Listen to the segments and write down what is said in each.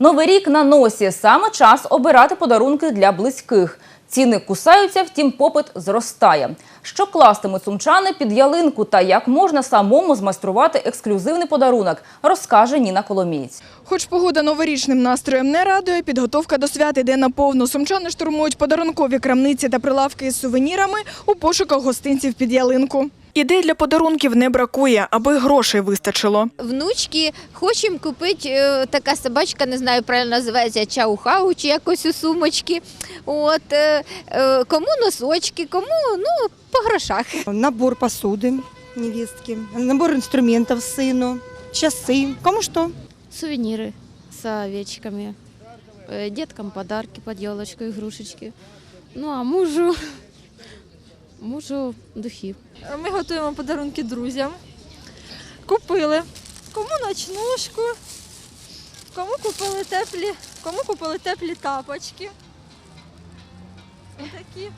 Новий рік на носі. Саме час обирати подарунки для близьких. Ціни кусаються, втім попит зростає. Що кластимуть сумчани під ялинку та як можна самому змайструвати ексклюзивний подарунок, розкаже Ніна Коломієць. Хоч погода новорічним настроєм не радує, підготовка до свят іде наповну. Сумчани штурмують подарункові крамниці та прилавки із сувенірами у пошуках гостинців під ялинку. Ідей для подарунків не бракує, аби грошей вистачило. внучки хочемо купити е, така собачка, не знаю, правильно називається чау-хау чи якось у сумочки. От е, е, кому носочки, кому ну по грошах. Набор посуды невестки, набор инструментов сыну, часы, кому что. сувениры с овечками, э, деткам подарки под елочку, игрушечки. Ну а мужу, мужу духи. Ми готуємо подарунки друзям. Купили кому ночнушку, кому купили теплі, кому купили теплі тапочки. Такі.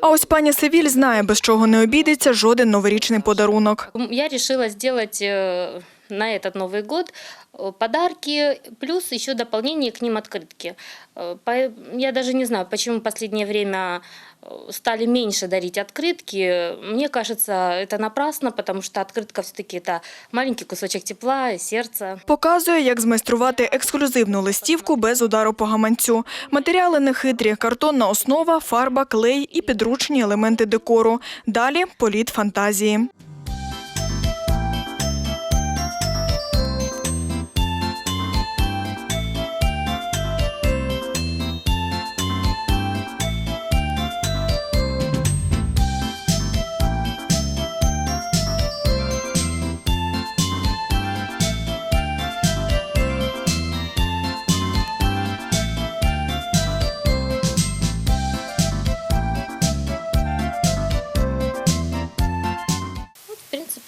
А ось пані Севіль знає, без чого не обійдеться жоден новорічний подарунок. Я вирішила сделать э, на этот Новый год э, подарки, плюс еще дополнение к ним открытки. Э, по- Я даже не знаю, почему в последнее время э, стали меньше дарить открытки. Мне кажется, это напрасно, потому что открытка все-таки это маленький кусочек тепла, сердца. Показує, як змайструвати ексклюзивну листівку без удару по гаманцю. Матеріали нехитрі – картонна основа, фарба, клей і підручні елементи декору. Далі – політ фантазії.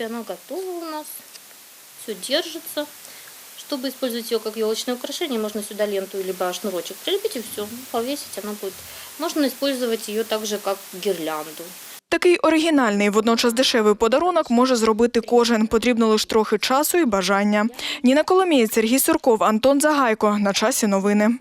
Принципе, она у нас. Все держится. Чтобы использовать ее как елочное украшение, можно сюда ленту либо шнурочек прилепить и все, повесить она будет. Можно использовать ее также как гирлянду. Такий оригінальний, водночас дешевий подарунок може зробити кожен. Потрібно лише трохи часу і бажання. Ніна Коломієць, Сергій Сурков, Антон Загайко. На часі новини.